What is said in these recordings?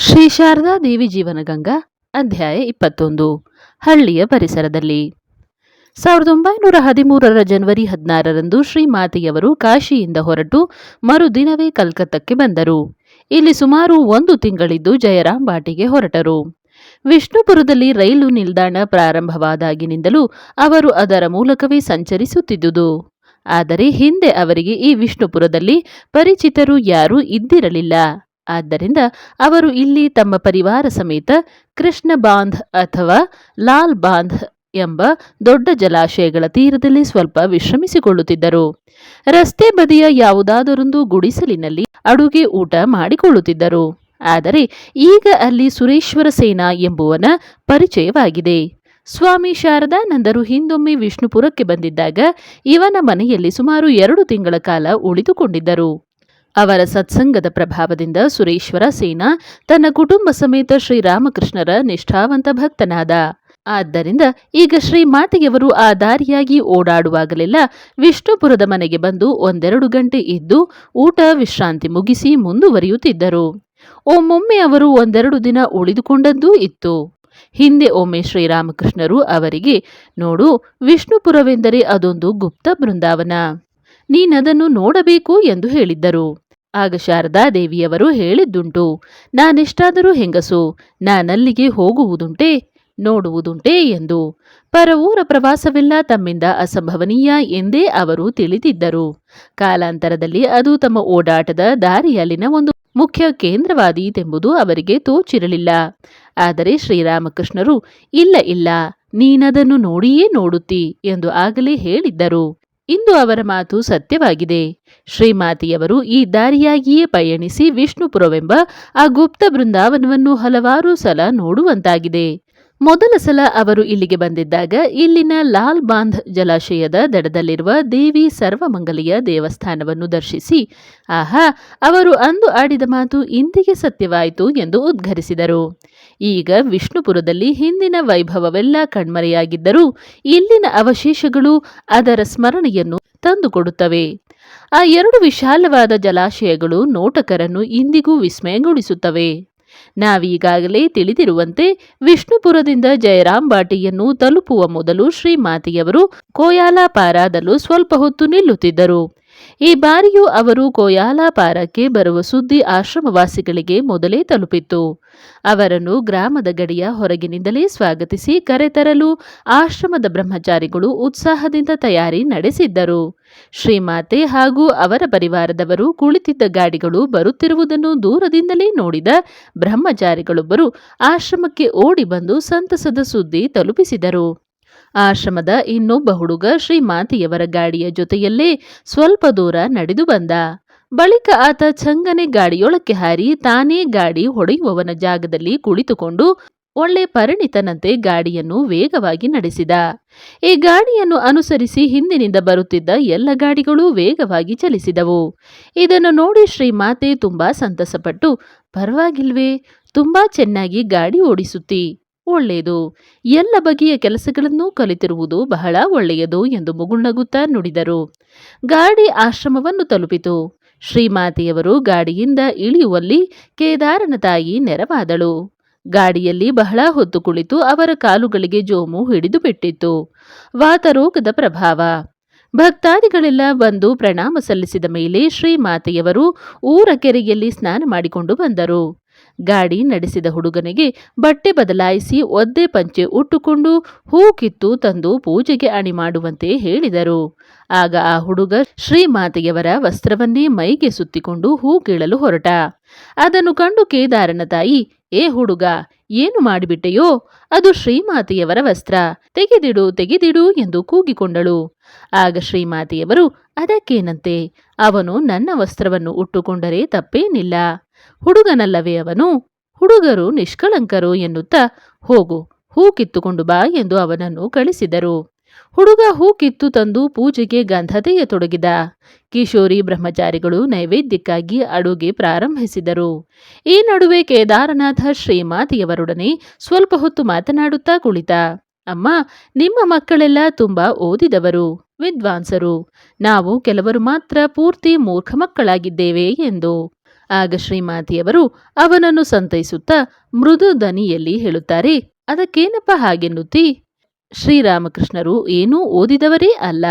ಶ್ರೀ ಶಾರದಾ ದೇವಿ ಜೀವನಗಂಗಾ ಅಧ್ಯಾಯ ಇಪ್ಪತ್ತೊಂದು, ಹಳ್ಳಿಯ ಪರಿಸರದಲ್ಲಿ. ಸಾವಿರದ ಒಂಬೈನೂರ ಹದಿಮೂರರ ಜನವರಿ ಹದಿನಾರರಂದು ಶ್ರೀಮಾತೆಯವರು ಕಾಶಿಯಿಂದ ಹೊರಟು ಮರುದಿನವೇ ಕಲ್ಕತ್ತಕ್ಕೆ ಬಂದರು. ಇಲ್ಲಿ ಸುಮಾರು ಒಂದು ತಿಂಗಳಿದ್ದು ಜಯರಾಮ್ ಬಾಟಿಗೆ ಹೊರಟರು. ವಿಷ್ಣುಪುರದಲ್ಲಿ ರೈಲು ನಿಲ್ದಾಣ ಪ್ರಾರಂಭವಾದಾಗಿನಿಂದಲೂ ಅವರು ಅದರ ಮೂಲಕವೇ ಸಂಚರಿಸುತ್ತಿದ್ದುದು. ಆದರೆ ಹಿಂದೆ ಅವರಿಗೆ ಈ ವಿಷ್ಣುಪುರದಲ್ಲಿ ಪರಿಚಿತರು ಯಾರೂ ಇದ್ದಿರಲಿಲ್ಲ. ಆದ್ದರಿಂದ ಅವರು ಇಲ್ಲಿ ತಮ್ಮ ಪರಿವಾರ ಸಮೇತ ಕೃಷ್ಣ ಬಾಂಧ್ ಅಥವಾ ಲಾಲ್ ಬಾಂಧ್ ಎಂಬ ದೊಡ್ಡ ಜಲಾಶಯಗಳ ತೀರದಲ್ಲಿ ಸ್ವಲ್ಪ ವಿಶ್ರಮಿಸಿಕೊಳ್ಳುತ್ತಿದ್ದರು. ರಸ್ತೆ ಬದಿಯ ಯಾವುದಾದರೊಂದು ಗುಡಿಸಲಿನಲ್ಲಿ ಅಡುಗೆ ಊಟ ಮಾಡಿಕೊಳ್ಳುತ್ತಿದ್ದರು. ಆದರೆ ಈಗ ಅಲ್ಲಿ ಸುರೇಶ್ವರ ಸೇನಾ ಎಂಬುವನ ಪರಿಚಯವಾಗಿದೆ. ಸ್ವಾಮಿ ಶಾರದಾನಂದರು ಹಿಂದೊಮ್ಮೆ ವಿಷ್ಣುಪುರಕ್ಕೆ ಬಂದಿದ್ದಾಗ ಇವನ ಮನೆಯಲ್ಲಿ ಸುಮಾರು ಎರಡು ತಿಂಗಳ ಕಾಲ ಉಳಿದುಕೊಂಡಿದ್ದರು. ಅವರ ಸತ್ಸಂಗದ ಪ್ರಭಾವದಿಂದ ಸುರೇಶ್ವರ ಸೇನಾ ತನ್ನ ಕುಟುಂಬ ಸಮೇತ ಶ್ರೀರಾಮಕೃಷ್ಣರ ನಿಷ್ಠಾವಂತ ಭಕ್ತನಾದ. ಆದ್ದರಿಂದ ಈಗ ಶ್ರೀ ಮಾತೆಯವರು ಆ ದಾರಿಯಾಗಿ ಓಡಾಡುವಾಗಲೆಲ್ಲ ವಿಷ್ಣುಪುರದ ಮನೆಗೆ ಬಂದು ಒಂದೆರಡು ಗಂಟೆ ಇದ್ದು ಊಟ, ವಿಶ್ರಾಂತಿ ಮುಗಿಸಿ ಮುಂದುವರಿಯುತ್ತಿದ್ದರು. ಒಮ್ಮೊಮ್ಮೆ ಅವರು ಒಂದೆರಡು ದಿನ ಉಳಿದುಕೊಂಡದ್ದೂ ಇತ್ತು. ಹಿಂದೆ ಒಮ್ಮೆ ಶ್ರೀರಾಮಕೃಷ್ಣರು ಅವರಿಗೆ, ನೋಡು, ವಿಷ್ಣುಪುರವೆಂದರೆ ಅದೊಂದು ಗುಪ್ತ ಬೃಂದಾವನ. ನೀನದನ್ನು ನೋಡಬೇಕು ಎಂದು ಹೇಳಿದ್ದರು. ಆಗ ಶಾರದಾ ದೇವಿಯವರು ಹೇಳಿದ್ದುಂಟು, ನಾನೆಷ್ಟಾದರೂ ಹೆಂಗಸು, ನಾನಲ್ಲಿಗೆ ಹೋಗುವುದುಂಟೆ, ನೋಡುವುದುಂಟೆ ಎಂದು. ಪರವೂರ ಪ್ರವಾಸವೆಲ್ಲ, ತಮ್ಮಿಂದ ಅಸಂಭವನೀಯ ಎಂದೇ ಅವರು ತಿಳಿದಿದ್ದರು. ಕಾಲಾಂತರದಲ್ಲಿ ಅದು ತಮ್ಮ ಓಡಾಟದ ದಾರಿಯಲ್ಲಿನ ಒಂದು ಮುಖ್ಯ ಕೇಂದ್ರವಾದೀತೆಂಬುದು ಅವರಿಗೆ ತೋಚಿರಲಿಲ್ಲ. ಆದರೆ ಶ್ರೀರಾಮಕೃಷ್ಣರು, ಇಲ್ಲ ಇಲ್ಲ, ನೀನದನ್ನು ನೋಡಿಯೇ ನೋಡುತ್ತಿ ಎಂದು ಆಗಲೇ ಹೇಳಿದ್ದರು. ಇಂದು ಅವರ ಮಾತು ಸತ್ಯವಾಗಿದೆ. ಶ್ರೀಮಾತಿಯವರು ಈ ದಾರಿಯಾಗಿಯೇ ಪಯಣಿಸಿ ವಿಷ್ಣುಪುರವೆಂಬ ಆ ಗುಪ್ತ ಬೃಂದಾವನವನ್ನು ಹಲವಾರು ಸಲ ನೋಡುವಂತಾಗಿದೆ. ಮೊದಲ ಸಲ ಅವರು ಇಲ್ಲಿಗೆ ಬಂದಿದ್ದಾಗ ಇಲ್ಲಿನ ಲಾಲ್ ಬಾಂಧ್ ಜಲಾಶಯದ ದಡದಲ್ಲಿರುವ ದೇವಿ ಸರ್ವಮಂಗಲಿಯ ದೇವಸ್ಥಾನವನ್ನು ದರ್ಶಿಸಿ, ಆಹಾ, ಅವರು ಅಂದು ಆಡಿದ ಮಾತು ಇಂದಿಗೆ ಸತ್ಯವಾಯಿತು ಎಂದು ಉದ್ಘರಿಸಿದರು. ಈಗ ವಿಷ್ಣುಪುರದಲ್ಲಿ ಹಿಂದಿನ ವೈಭವವೆಲ್ಲ ಕಣ್ಮರೆಯಾಗಿದ್ದರೂ ಇಲ್ಲಿನ ಅವಶೇಷಗಳು ಅದರ ಸ್ಮರಣೆಯನ್ನು ತಂದುಕೊಡುತ್ತವೆ. ಆ ಎರಡು ವಿಶಾಲವಾದ ಜಲಾಶಯಗಳು ನೋಟಕರನ್ನು ಇಂದಿಗೂ ವಿಸ್ಮಯಗೊಳಿಸುತ್ತವೆ. ನಾವೀಗಾಗಲೇ ತಿಳಿದಿರುವಂತೆ ವಿಷ್ಣುಪುರದಿಂದ ಜಯರಾಮ್ ಬಾಟಿಯನ್ನು ತಲುಪುವ ಮೊದಲು ಶ್ರೀಮಾತೆಯವರು ಕೋಯಾಲಪಾರಾದಲ್ಲೂ ಸ್ವಲ್ಪ ಹೊತ್ತು ನಿಲ್ಲುತ್ತಿದ್ದರು. ಈ ಬಾರಿಯೂ ಅವರು ಕೋಯಾಲಾಪಾರಕ್ಕೆ ಬರುವ ಸುದ್ದಿ ಆಶ್ರಮವಾಸಿಗಳಿಗೆ ಮೊದಲೇ ತಲುಪಿತ್ತು. ಅವರನ್ನು ಗ್ರಾಮದ ಗಡಿಯ ಹೊರಗಿನಿಂದಲೇ ಸ್ವಾಗತಿಸಿ ಕರೆತರಲು ಆಶ್ರಮದ ಬ್ರಹ್ಮಚಾರಿಗಳು ಉತ್ಸಾಹದಿಂದ ತಯಾರಿ ನಡೆಸಿದ್ದರು. ಶ್ರೀಮಾತೆ ಹಾಗೂ ಅವರ ಪರಿವಾರದವರು ಕುಳಿತಿದ್ದ ಗಾಡಿಗಳು ಬರುತ್ತಿರುವುದನ್ನು ದೂರದಿಂದಲೇ ನೋಡಿದ ಬ್ರಹ್ಮಚಾರಿಗಳೊಬ್ಬರು ಆಶ್ರಮಕ್ಕೆ ಓಡಿ ಬಂದು ಸಂತಸದ ಸುದ್ದಿ ತಲುಪಿಸಿದರು. ಆಶ್ರಮದ ಇನ್ನೊಬ್ಬ ಹುಡುಗ ಶ್ರೀಮಾತಿಯವರ ಗಾಡಿಯ ಜೊತೆಯಲ್ಲೇ ಸ್ವಲ್ಪ ದೂರ ನಡೆದು ಬಂದ. ಬಳಿಕ ಆತ ಚಂಗನೆ ಗಾಡಿಯೊಳಕ್ಕೆ ಹಾರಿ ತಾನೇ ಗಾಡಿ ಹೊಡೆಯುವವನ ಜಾಗದಲ್ಲಿ ಕುಳಿತುಕೊಂಡು ಒಳ್ಳೆ ಪರಿಣಿತನಂತೆ ಗಾಡಿಯನ್ನು ವೇಗವಾಗಿ ನಡೆಸಿದ. ಈ ಗಾಡಿಯನ್ನು ಅನುಸರಿಸಿ ಹಿಂದಿನಿಂದ ಬರುತ್ತಿದ್ದ ಎಲ್ಲ ಗಾಡಿಗಳು ವೇಗವಾಗಿ ಚಲಿಸಿದವು. ಇದನ್ನು ನೋಡಿ ಶ್ರೀಮಾತೆ ತುಂಬಾ ಸಂತಸಪಟ್ಟು, ಪರವಾಗಿಲ್ವೇ, ತುಂಬಾ ಚೆನ್ನಾಗಿ ಗಾಡಿ ಓಡಿಸುತ್ತಿ. ಒಳ್ಳೆಯದು. ಎಲ್ಲ ಬಗೆಯ ಕೆಲಸಗಳನ್ನು ಕಲಿತಿರುವುದು ಬಹಳ ಒಳ್ಳೆಯದು ಎಂದು ಮುಗುಳ್ನಗುತ್ತಾ ನುಡಿದರು. ಗಾಡಿ ಆಶ್ರಮವನ್ನು ತಲುಪಿತು. ಶ್ರೀಮಾತೆಯವರು ಗಾಡಿಯಿಂದ ಇಳಿಯುವಲ್ಲಿ ಕೇದಾರನ ತಾಯಿ ನೆರವಾದಳು. ಗಾಡಿಯಲ್ಲಿ ಬಹಳ ಹೊತ್ತು ಕುಳಿತು ಅವರ ಕಾಲುಗಳಿಗೆ ಜೋಮು ಹಿಡಿದು ಬಿಟ್ಟಿತ್ತು. ವಾತರೋಗದ ಪ್ರಭಾವ. ಭಕ್ತಾದಿಗಳೆಲ್ಲ ಬಂದು ಪ್ರಣಾಮ ಸಲ್ಲಿಸಿದ ಮೇಲೆ ಶ್ರೀಮಾತೆಯವರು ಊರ ಕೆರೆಯಲ್ಲಿ ಸ್ನಾನ ಮಾಡಿಕೊಂಡು ಬಂದರು. ಗಾಡಿ ನಡೆಸಿದ ಹುಡುಗನಿಗೆ ಬಟ್ಟೆ ಬದಲಾಯಿಸಿ ಒದ್ದೆ ಪಂಚೆ ಉಟ್ಟುಕೊಂಡು ಹೂ ಕಿತ್ತು ತಂದು ಪೂಜೆಗೆ ಅಣಿ ಮಾಡುವಂತೆ ಹೇಳಿದರು. ಆಗ ಆ ಹುಡುಗ ಶ್ರೀಮಾತೆಯವರ ವಸ್ತ್ರವನ್ನೇ ಮೈಗೆ ಸುತ್ತಿಕೊಂಡು ಹೂ ಕೀಳಲು ಹೊರಟ. ಅದನ್ನು ಕಂಡು ಕೇದಾರನ ತಾಯಿ, ಏ ಹುಡುಗ, ಏನು ಮಾಡಿಬಿಟ್ಟೆಯೋ? ಅದು ಶ್ರೀಮಾತೆಯವರ ವಸ್ತ್ರ. ತೆಗೆದಿಡು ತೆಗೆದಿಡು ಎಂದು ಕೂಗಿಕೊಂಡಳು. ಆಗ ಶ್ರೀಮಾತೆಯವರು, ಅದಕ್ಕೇನಂತೆ? ಅವನು ನನ್ನ ವಸ್ತ್ರವನ್ನು ಉಟ್ಟುಕೊಂಡರೆ ತಪ್ಪೇನಿಲ್ಲ. ಹುಡುಗನಲ್ಲವೇ ಅವನು? ಹುಡುಗರು ನಿಷ್ಕಳಂಕರು ಎನ್ನುತ್ತಾ ಹೋಗು, ಹೂ ಕಿತ್ತುಕೊಂಡು ಬಾ ಎಂದು ಅವನನ್ನು ಕಳಿಸಿದರು. ಹುಡುಗ ಹೂ ಕಿತ್ತು ತಂದು ಪೂಜೆಗೆ ಗಂಧತೆಯ ತೊಡಗಿದ. ಕಿಶೋರಿ ಬ್ರಹ್ಮಚಾರಿಗಳು ನೈವೇದ್ಯಕ್ಕಾಗಿ ಅಡುಗೆ ಪ್ರಾರಂಭಿಸಿದರು. ಈ ನಡುವೆ ಕೇದಾರನಾಥ ಶ್ರೀಮಾತೆಯವರೊಡನೆ ಸ್ವಲ್ಪ ಹೊತ್ತು ಮಾತನಾಡುತ್ತಾ ಕುಳಿತ. ಅಮ್ಮ, ನಿಮ್ಮ ಮಕ್ಕಳೆಲ್ಲ ತುಂಬಾ ಓದಿದವರು, ವಿದ್ವಾಂಸರು. ನಾವು ಕೆಲವರು ಮಾತ್ರ ಪೂರ್ತಿ ಮೂರ್ಖ ಮಕ್ಕಳಾಗಿದ್ದೇವೆ ಎಂದು. ಆಗ ಶ್ರೀಮಾತಿಯವರು ಅವನನ್ನು ಸಂತೈಸುತ್ತಾ ಮೃದು ದನಿಯಲ್ಲಿ ಹೇಳುತ್ತಾರೆ, ಅದಕ್ಕೇನಪ್ಪ ಹಾಗೆನ್ನುತ್ತಿ ಶ್ರೀರಾಮಕೃಷ್ಣರು ಏನೂ ಓದಿದವರೇ ಅಲ್ಲ.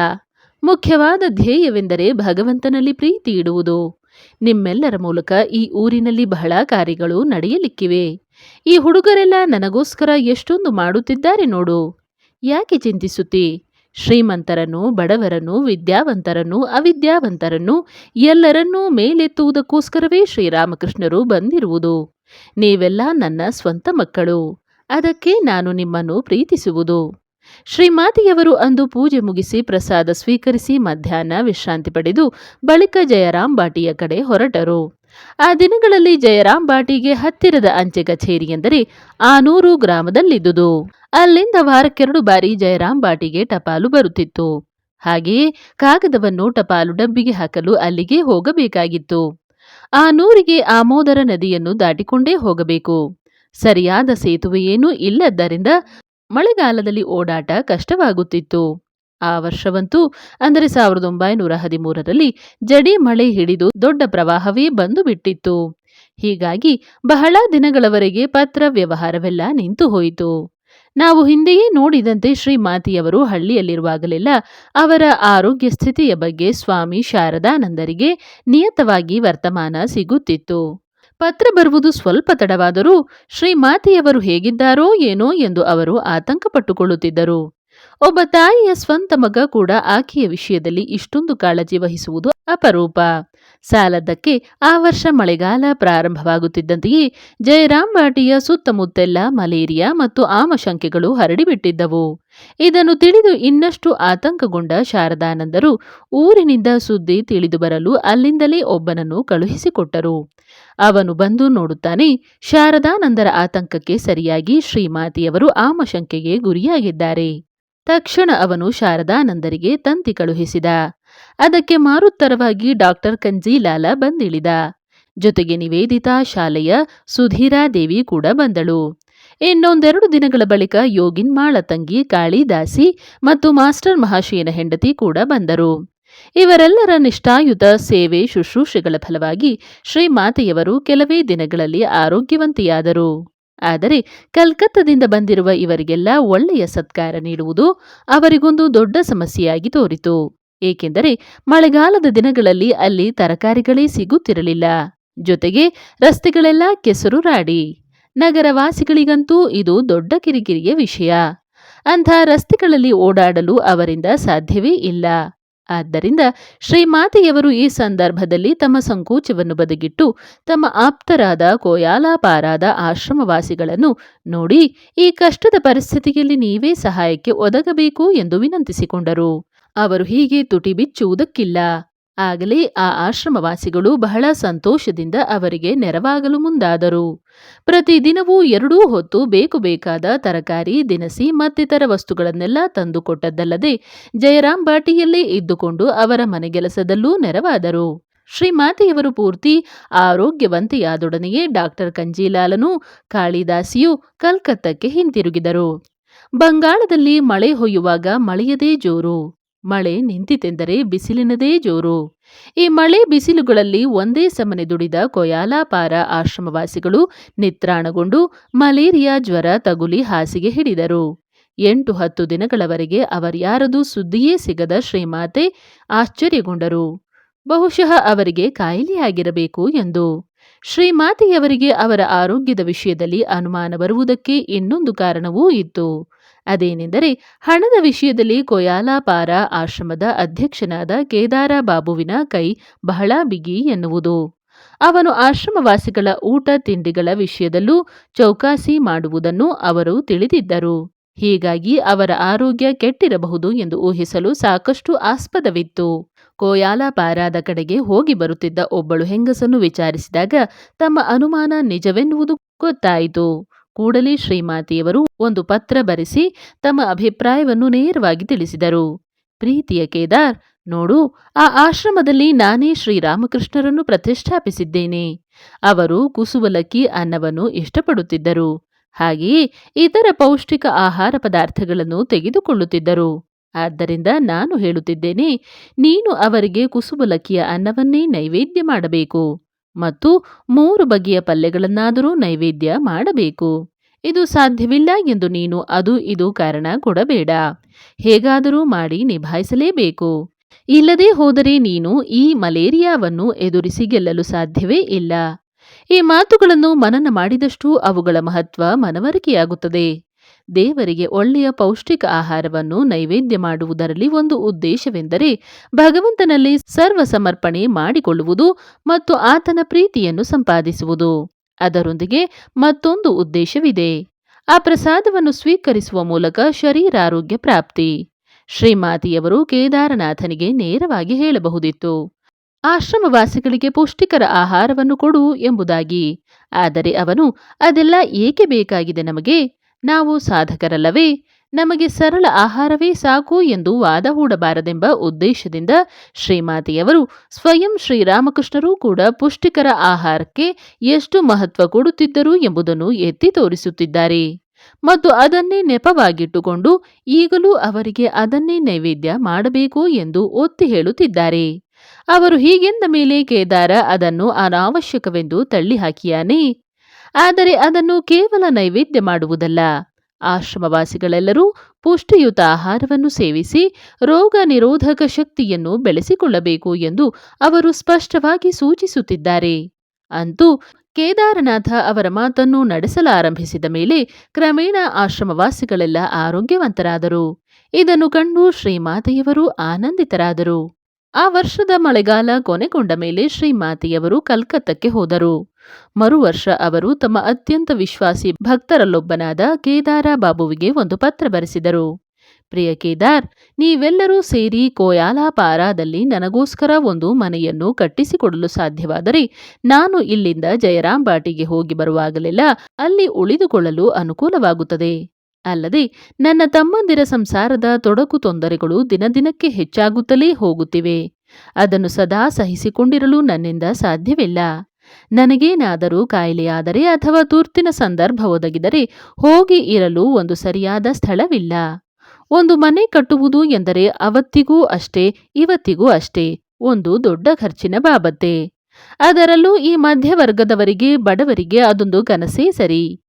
ಮುಖ್ಯವಾದ ಧ್ಯೇಯವೆಂದರೆ ಭಗವಂತನಲ್ಲಿ ಪ್ರೀತಿ ಇಡುವುದು. ನಿಮ್ಮೆಲ್ಲರ ಮೂಲಕ ಈ ಊರಿನಲ್ಲಿ ಬಹಳ ಕಾರ್ಯಗಳು ನಡೆಯಲಿಕ್ಕಿವೆ. ಈ ಹುಡುಗರೆಲ್ಲ ನನಗೋಸ್ಕರ ಎಷ್ಟೊಂದು ಮಾಡುತ್ತಿದ್ದಾರೆ ನೋಡು. ಯಾಕೆ ಚಿಂತಿಸುತ್ತಿ? ಶ್ರೀಮಂತರನ್ನು, ಬಡವರನ್ನು, ವಿದ್ಯಾವಂತರನ್ನು, ಅವಿದ್ಯಾವಂತರನ್ನು ಎಲ್ಲರನ್ನೂ ಮೇಲೆತ್ತುವುದಕ್ಕೋಸ್ಕರವೇ ಶ್ರೀರಾಮಕೃಷ್ಣರು ಬಂದಿರುವುದು. ನೀವೆಲ್ಲ ನನ್ನ ಸ್ವಂತ ಮಕ್ಕಳು. ಅದಕ್ಕೆ ನಾನು ನಿಮ್ಮನ್ನು ಪ್ರೀತಿಸುವುದು. ಶ್ರೀಮಾತಿಯವರು ಅಂದು ಪೂಜೆ ಮುಗಿಸಿ ಪ್ರಸಾದ ಸ್ವೀಕರಿಸಿ ಮಧ್ಯಾಹ್ನ ವಿಶ್ರಾಂತಿ ಪಡೆದು ಬಳಿಕ ಜಯರಾಮ್ ಬಾಟಿಯ ಕಡೆ ಹೊರಟರು. ಆ ದಿನಗಳಲ್ಲಿ ಜಯರಾಮ್ ಬಾಟಿಗೆ ಹತ್ತಿರದ ಅಂಚೆ ಕಚೇರಿ ಎಂದರೆ ಆನೂರು ಗ್ರಾಮದಲ್ಲಿದ್ದುದು. ಅಲ್ಲಿಂದ ವಾರಕ್ಕೆರಡು ಬಾರಿ ಜಯರಾಮ್ ಬಾಟಿಗೆ ಟಪಾಲು ಬರುತ್ತಿತ್ತು. ಹಾಗೆಯೇ ಕಾಗದವನ್ನು ಟಪಾಲು ಡಬ್ಬಿಗೆ ಹಾಕಲು ಅಲ್ಲಿಗೆ ಹೋಗಬೇಕಾಗಿತ್ತು. ಆ ನೂರಿಗೆ ಆಮೋದರ ನದಿಯನ್ನು ದಾಟಿಕೊಂಡೇ ಹೋಗಬೇಕು. ಸರಿಯಾದ ಸೇತುವೆಯೇನೂ ಇಲ್ಲದ್ದರಿಂದ ಮಳೆಗಾಲದಲ್ಲಿ ಓಡಾಟ ಕಷ್ಟವಾಗುತ್ತಿತ್ತು. ಆ ವರ್ಷವಂತೂ ಅಂದರೆ ಸಾವಿರದ ಒಂಬೈನೂರ ಹದಿಮೂರರಲ್ಲಿ ಜಡಿ ಮಳೆ ಹಿಡಿದು ದೊಡ್ಡ ಪ್ರವಾಹವೇ ಬಂದು ಬಿಟ್ಟಿತ್ತು. ಹೀಗಾಗಿ ಬಹಳ ದಿನಗಳವರೆಗೆ ಪತ್ರ ವ್ಯವಹಾರವೆಲ್ಲ ನಿಂತು ಹೋಯಿತು. ನಾವು ಹಿಂದೆಯೇ ನೋಡಿದಂತೆ ಶ್ರೀಮಾತಿಯವರು ಹಳ್ಳಿಯಲ್ಲಿರುವಾಗಲೆಲ್ಲ ಅವರ ಆರೋಗ್ಯ ಸ್ಥಿತಿಯ ಬಗ್ಗೆ ಸ್ವಾಮಿ ಶಾರದಾನಂದರಿಗೆ ನಿಯತವಾಗಿ ವರ್ತಮಾನ ಸಿಗುತ್ತಿತ್ತು. ಪತ್ರ ಬರುವುದು ಸ್ವಲ್ಪ ತಡವಾದರೂ ಶ್ರೀಮಾತೆಯವರು ಹೇಗಿದ್ದಾರೋ ಏನೋ ಎಂದು ಅವರು ಆತಂಕಪಟ್ಟುಕೊಳ್ಳುತ್ತಿದ್ದರು. ಒಬ್ಬ ತಾಯಿಯ ಸ್ವಂತ ಮಗ ಕೂಡ ಆಕೆಯ ವಿಷಯದಲ್ಲಿ ಇಷ್ಟೊಂದು ಕಾಳಜಿ ವಹಿಸುವುದು ಅಪರೂಪ. ಸಾಲದಕ್ಕೆ ಆ ವರ್ಷ ಮಳೆಗಾಲ ಪ್ರಾರಂಭವಾಗುತ್ತಿದ್ದಂತೆಯೇ ಜಯರಾಮ್ ಬಾಟಿಯ ಸುತ್ತಮುತ್ತೆಲ್ಲ ಮಲೇರಿಯಾ ಮತ್ತು ಆಮಶಂಕೆಗಳು ಹರಡಿಬಿಟ್ಟಿದ್ದವು. ಇದನ್ನು ತಿಳಿದು ಇನ್ನಷ್ಟು ಆತಂಕಗೊಂಡ ಶಾರದಾನಂದರು ಊರಿನಿಂದ ಸುದ್ದಿ ತಿಳಿದು ಬರಲು ಅಲ್ಲಿಂದಲೇ ಒಬ್ಬನನ್ನು ಕಳುಹಿಸಿಕೊಟ್ಟರು. ಅವನು ಬಂದು ನೋಡುತ್ತಾನೆ, ಶಾರದಾನಂದರ ಆತಂಕಕ್ಕೆ ಸರಿಯಾಗಿ ಶ್ರೀಮಾತಿಯವರು ಆಮಶಂಕೆಗೆ ಗುರಿಯಾಗಿದ್ದಾರೆ. ತಕ್ಷಣ ಅವನು ಶಾರದಾನಂದರಿಗೆ ತಂತಿ ಕಳುಹಿಸಿದ. ಅದಕ್ಕೆ ಮಾರುತ್ತರವಾಗಿ ಡಾಕ್ಟರ್ ಕಂಜೀಲಾಲ ಬಂದಿಳಿದ. ಜೊತೆಗೆ ನಿವೇದಿತಾ ಶಾಲೆಯ ಸುಧೀರಾದೇವಿ ಕೂಡ ಬಂದಳು. ಇನ್ನೊಂದೆರಡು ದಿನಗಳ ಬಳಿಕ ಯೋಗಿನ್ ಮಾಳತಂಗಿ, ಕಾಳಿದಾಸಿ ಮತ್ತು ಮಾಸ್ಟರ್ ಮಹಾಶಯನ ಹೆಂಡತಿ ಕೂಡ ಬಂದರು. ಇವರೆಲ್ಲರ ನಿಷ್ಠಾಯುತ ಸೇವೆ ಶುಶ್ರೂಷೆಗಳ ಫಲವಾಗಿ ಶ್ರೀಮಾತೆಯವರು ಕೆಲವೇ ದಿನಗಳಲ್ಲಿ ಆರೋಗ್ಯವಂತಿಯಾದರು. ಆದರೆ ಕಲ್ಕತ್ತಾದಿಂದ ಬಂದಿರುವ ಇವರಿಗೆಲ್ಲ ಒಳ್ಳೆಯ ಸತ್ಕಾರ ನೀಡುವುದು ಅವರಿಗೊಂದು ದೊಡ್ಡ ಸಮಸ್ಯೆಯಾಗಿ ತೋರಿತು. ಏಕೆಂದರೆ ಮಳೆಗಾಲದ ದಿನಗಳಲ್ಲಿ ಅಲ್ಲಿ ತರಕಾರಿಗಳೇ ಸಿಗುತ್ತಿರಲಿಲ್ಲ. ಜೊತೆಗೆ ರಸ್ತೆಗಳೆಲ್ಲ ಕೆಸರು ರಾಡಿ ನಗರವಾಸಿಗಳಿಗಂತೂ ಇದು ದೊಡ್ಡ ಕಿರಿಕಿರಿಯ ವಿಷಯ. ಅಂಥ ರಸ್ತೆಗಳಲ್ಲಿ ಓಡಾಡಲು ಅವರಿಂದ ಸಾಧ್ಯವೇ ಇಲ್ಲ. ಆದ್ದರಿಂದ ಶ್ರೀಮಾತೆಯವರು ಈ ಸಂದರ್ಭದಲ್ಲಿ ತಮ್ಮ ಸಂಕೋಚವನ್ನು ಬದಿಗಿಟ್ಟು ತಮ್ಮ ಆಪ್ತರಾದ ಕೋಯಾಲಾಪಾರಾದ ಆಶ್ರಮವಾಸಿಗಳನ್ನು ನೋಡಿ, ಈ ಕಷ್ಟದ ಪರಿಸ್ಥಿತಿಯಲ್ಲಿ ನೀವೇ ಸಹಾಯಕ್ಕೆ ಒದಗಬೇಕು ಎಂದು ವಿನಂತಿಸಿಕೊಂಡರು. ಅವರು ಹೀಗೆ ತುಟಿ ಬಿಚ್ಚುವುದಕ್ಕಿಲ್ಲ. ಆಗಲೇ ಆ ಆಶ್ರಮವಾಸಿಗಳು ಬಹಳ ಸಂತೋಷದಿಂದ ಅವರಿಗೆ ನೆರವಾಗಲು ಮುಂದಾದರು. ಪ್ರತಿದಿನವೂ ಎರಡೂ ಹೊತ್ತು ಬೇಕು ಬೇಕಾದ ತರಕಾರಿ, ದಿನಸಿ ಮತ್ತಿತರ ವಸ್ತುಗಳನ್ನೆಲ್ಲ ತಂದುಕೊಟ್ಟದ್ದಲ್ಲದೆ ಜಯರಾಮ್ ಬಾಟಿಯಲ್ಲೇ ಇದ್ದುಕೊಂಡು ಅವರ ಮನೆಗೆಲಸದಲ್ಲೂ ನೆರವಾದರು. ಶ್ರೀಮಾತೆಯವರು ಪೂರ್ತಿ ಆರೋಗ್ಯವಂತೆಯಾದೊಡನೆಯೇ ಡಾಕ್ಟರ್ ಕಂಜೀಲಾಲನು ಕಾಳಿದಾಸಿಯು ಕಲ್ಕತ್ತಕ್ಕೆ ಹಿಂತಿರುಗಿದರು. ಬಂಗಾಳದಲ್ಲಿ ಮಳೆ ಹೊಯ್ಯುವಾಗ ಮಳೆಯದೇ ಜೋರು. ಮಳೆ ನಿಂತಿತೆಂದರೆ ಬಿಸಿಲಿನದೇ ಜೋರು. ಈ ಮಳೆ ಬಿಸಿಲುಗಳಲ್ಲಿ ಒಂದೇ ಸಮನೆ ದುಡಿದ ಕೊಯಾಲಾಪಾರ ಆಶ್ರಮವಾಸಿಗಳು ನಿತ್ರಾಣಗೊಂಡು ಮಲೇರಿಯಾ ಜ್ವರ ತಗುಲಿ ಹಾಸಿಗೆ ಹಿಡಿದರು. ಎಂಟು ಹತ್ತು ದಿನಗಳವರೆಗೆ ಅವರ್ಯಾರದೂ ಸುದ್ದಿಯೇ ಸಿಗದ ಶ್ರೀಮಾತೆ ಆಶ್ಚರ್ಯಗೊಂಡರು. ಬಹುಶಃ ಅವರಿಗೆ ಕಾಯಿಲೆಯಾಗಿರಬೇಕು ಎಂದು. ಶ್ರೀಮಾತೆಯವರಿಗೆ ಅವರ ಆರೋಗ್ಯದ ವಿಷಯದಲ್ಲಿ ಅನುಮಾನ ಬರುವುದಕ್ಕೆ ಇನ್ನೊಂದು ಕಾರಣವೂ ಇತ್ತು. ಅದೇನೆಂದರೆ ಹಣದ ವಿಷಯದಲ್ಲಿ ಕೊಯಾಲಾಪಾರ ಆಶ್ರಮದ ಅಧ್ಯಕ್ಷನಾದ ಕೇದಾರ ಬಾಬುವಿನ ಕೈ ಬಹಳ ಬಿಗಿ ಎನ್ನುವುದು. ಅವನು ಆಶ್ರಮವಾಸಿಗಳ ಊಟ ತಿಂಡಿಗಳ ವಿಷಯದಲ್ಲೂ ಚೌಕಾಸಿ ಮಾಡುವುದನ್ನು ಅವರು ತಿಳಿದಿದ್ದರು. ಹೀಗಾಗಿ ಅವರ ಆರೋಗ್ಯ ಕೆಟ್ಟಿರಬಹುದು ಎಂದು ಊಹಿಸಲು ಸಾಕಷ್ಟು ಆಸ್ಪದವಿತ್ತು. ಕೋಯಾಲಾಪಾರಾದ ಕಡೆಗೆ ಹೋಗಿ ಬರುತ್ತಿದ್ದ ಒಬ್ಬಳು ಹೆಂಗಸನ್ನು ವಿಚಾರಿಸಿದಾಗ ತಮ್ಮ ಅನುಮಾನ ನಿಜವೆನ್ನುವುದು ಗೊತ್ತಾಯಿತು. ಕೂಡಲೇ ಶ್ರೀಮಾತಿಯವರು ಒಂದು ಪತ್ರ ಬರೆಸಿ ತಮ್ಮ ಅಭಿಪ್ರಾಯವನ್ನು ನೇರವಾಗಿ ತಿಳಿಸಿದರು. ಪ್ರೀತಿಯ ಕೇದಾರ್, ನೋಡು, ಆ ಆಶ್ರಮದಲ್ಲಿ ನಾನೇ ಶ್ರೀರಾಮಕೃಷ್ಣರನ್ನು ಪ್ರತಿಷ್ಠಾಪಿಸಿದ್ದೇನೆ. ಅವರು ಕುಸುವಲಕ್ಕಿ ಅನ್ನವನ್ನು ಇಷ್ಟಪಡುತ್ತಿದ್ದರು. ಹಾಗೆಯೇ ಇತರ ಪೌಷ್ಟಿಕ ಆಹಾರ ಪದಾರ್ಥಗಳನ್ನು ತೆಗೆದುಕೊಳ್ಳುತ್ತಿದ್ದರು. ಆದ್ದರಿಂದ ನಾನು ಹೇಳುತ್ತಿದ್ದೇನೆ, ನೀನು ಅವರಿಗೆ ಕುಸುಬಲಕ್ಕಿಯ ಅನ್ನವನ್ನೇ ನೈವೇದ್ಯ ಮಾಡಬೇಕು. ಮತ್ತು ಮೂರು ಬಗೆಯ ಪಲ್ಯಗಳನ್ನಾದರೂ ನೈವೇದ್ಯ ಮಾಡಬೇಕು. ಇದು ಸಾಧ್ಯವಿಲ್ಲ ಎಂದು ನೀನು ಅದು ಇದು ಕಾರಣ ಕೊಡಬೇಡ. ಹೇಗಾದರೂ ಮಾಡಿ ನಿಭಾಯಿಸಲೇಬೇಕು. ಇಲ್ಲದೆ ಹೋದರೆ ನೀನು ಈ ಮಲೇರಿಯಾವನ್ನು ಎದುರಿಸಿ ಗೆಲ್ಲಲು ಸಾಧ್ಯವೇ ಇಲ್ಲ. ಈ ಮಾತುಗಳನ್ನು ಮನನ ಮಾಡಿದಷ್ಟು ಅವುಗಳ ಮಹತ್ವ ಮನವರಿಕೆಯಾಗುತ್ತದೆ. ದೇವರಿಗೆ ಒಳ್ಳೆಯ ಪೌಷ್ಟಿಕ ಆಹಾರವನ್ನು ನೈವೇದ್ಯ ಮಾಡುವುದರಲ್ಲಿ ಒಂದು ಉದ್ದೇಶವೆಂದರೆ ಭಗವಂತನಲ್ಲಿ ಸರ್ವ ಸಮರ್ಪಣೆ ಮಾಡಿಕೊಳ್ಳುವುದು ಮತ್ತು ಆತನ ಪ್ರೀತಿಯನ್ನು ಸಂಪಾದಿಸುವುದು. ಅದರೊಂದಿಗೆ ಮತ್ತೊಂದು ಉದ್ದೇಶವಿದೆ. ಆ ಪ್ರಸಾದವನ್ನು ಸ್ವೀಕರಿಸುವ ಮೂಲಕ ಶರೀರಾರೋಗ್ಯ ಪ್ರಾಪ್ತಿ. ಶ್ರೀಮಾತಿಯವರು ಕೇದಾರನಾಥನಿಗೆ ನೇರವಾಗಿ ಹೇಳಬಹುದಿತ್ತು. ಆಶ್ರಮವಾಸಿಗಳಿಗೆ ಪೌಷ್ಟಿಕರ ಆಹಾರವನ್ನು ಕೊಡು ಎಂಬುದಾಗಿ. ಆದರೆ ಅವನು ಅದೆಲ್ಲ ಏಕೆ ಬೇಕಾಗಿದೆ ನಮಗೆ? ನಾವು ಸಾಧಕರಲ್ಲವೇ, ನಮಗೆ ಸರಳ ಆಹಾರವೇ ಸಾಕು ಎಂದು ವಾದ ಹೂಡಬಾರದೆಂಬ ಉದ್ದೇಶದಿಂದ ಶ್ರೀಮಾತೆಯವರು ಸ್ವಯಂ ಶ್ರೀರಾಮಕೃಷ್ಣರೂ ಕೂಡ ಪುಷ್ಟಿಕರ ಆಹಾರಕ್ಕೆ ಎಷ್ಟು ಮಹತ್ವ ಕೊಡುತ್ತಿದ್ದರು ಎಂಬುದನ್ನು ಎತ್ತಿ ತೋರಿಸುತ್ತಿದ್ದಾರೆ. ಮತ್ತು ಅದನ್ನೇ ನೆಪವಾಗಿಟ್ಟುಕೊಂಡು ಈಗಲೂ ಅವರಿಗೆ ಅದನ್ನೇ ನೈವೇದ್ಯ ಮಾಡಬೇಕು ಎಂದು ಒತ್ತಿ ಹೇಳುತ್ತಿದ್ದಾರೆ. ಅವರು ಹೀಗೆಂದ ಮೇಲೆ ಕೇದಾರ ಅದನ್ನು ಅನಾವಶ್ಯಕವೆಂದು ತಳ್ಳಿಹಾಕಿಯಾನೇ ಆದರೆ ಅದನ್ನು ಕೇವಲ ನೈವೇದ್ಯ ಮಾಡುವುದಲ್ಲ. ಆಶ್ರಮವಾಸಿಗಳೆಲ್ಲರೂ ಪುಷ್ಟಿಯುತ ಆಹಾರವನ್ನು ಸೇವಿಸಿ ರೋಗ ನಿರೋಧಕ ಶಕ್ತಿಯನ್ನು ಬೆಳೆಸಿಕೊಳ್ಳಬೇಕು ಎಂದು ಅವರು ಸ್ಪಷ್ಟವಾಗಿ ಸೂಚಿಸುತ್ತಿದ್ದಾರೆ. ಅಂತೂ ಕೇದಾರನಾಥ ಅವರ ಮಾತನ್ನು ನಡೆಸಲಾರಂಭಿಸಿದ ಮೇಲೆ ಕ್ರಮೇಣ ಆಶ್ರಮವಾಸಿಗಳೆಲ್ಲ ಆರೋಗ್ಯವಂತರಾದರು. ಇದನ್ನು ಕಂಡು ಶ್ರೀಮಾತೆಯವರು ಆನಂದಿತರಾದರು. ಆ ವರ್ಷದ ಮಳೆಗಾಲ ಕೊನೆಗೊಂಡ ಮೇಲೆ ಶ್ರೀಮಾತೆಯವರು ಕಲ್ಕತ್ತಕ್ಕೆ ಹೋದರು. ಮರುವರ್ಷ ಅವರು ತಮ್ಮ ಅತ್ಯಂತ ವಿಶ್ವಾಸಿ ಭಕ್ತರಲ್ಲೊಬ್ಬನಾದ ಕೇದಾರ ಬಾಬುವಿಗೆ ಒಂದು ಪತ್ರ ಬರೆಸಿದರು. ಪ್ರಿಯ ಕೇದಾರ್, ನೀವೆಲ್ಲರೂ ಸೇರಿ ಕೋಯಾಲಾಪಾರಾದಲ್ಲಿ ನನಗೋಸ್ಕರ ಒಂದು ಮನೆಯನ್ನು ಕಟ್ಟಿಸಿಕೊಡಲು ಸಾಧ್ಯವಾದರೆ ನಾನು ಇಲ್ಲಿಂದ ಜಯರಾಂಬಾಟಿಗೆ ಹೋಗಿ ಬರುವಾಗಲೆಲ್ಲ ಅಲ್ಲಿ ಉಳಿದುಕೊಳ್ಳಲು ಅನುಕೂಲವಾಗುತ್ತದೆ. ಅಲ್ಲದೆ ನನ್ನ ತಮ್ಮಂದಿರ ಸಂಸಾರದ ತೊಡಕು ತೊಂದರೆಗಳು ದಿನದಿನಕ್ಕೆ ಹೆಚ್ಚಾಗುತ್ತಲೇ ಹೋಗುತ್ತಿವೆ. ಅದನ್ನು ಸದಾ ಸಹಿಸಿಕೊಂಡಿರಲು ನನ್ನಿಂದ ಸಾಧ್ಯವಿಲ್ಲ. ನನಗೇನಾದರೂ ಕಾಯಿಲೆಯಾದರೆ ಅಥವಾ ತುರ್ತಿನ ಸಂದರ್ಭ ಒದಗಿದರೆ ಹೋಗಿ ಇರಲು ಒಂದು ಸರಿಯಾದ ಸ್ಥಳವಿಲ್ಲ. ಒಂದು ಮನೆ ಕಟ್ಟುವುದು ಎಂದರೆ ಅವತ್ತಿಗೂ ಅಷ್ಟೇ, ಇವತ್ತಿಗೂ ಅಷ್ಟೇ, ಒಂದು ದೊಡ್ಡ ಖರ್ಚಿನ ಬಾಬತ್ತೆ. ಅದರಲ್ಲೂ ಈ ಮಧ್ಯವರ್ಗದವರಿಗೆ, ಬಡವರಿಗೆ ಅದೊಂದು ಕನಸೇ ಸರಿ.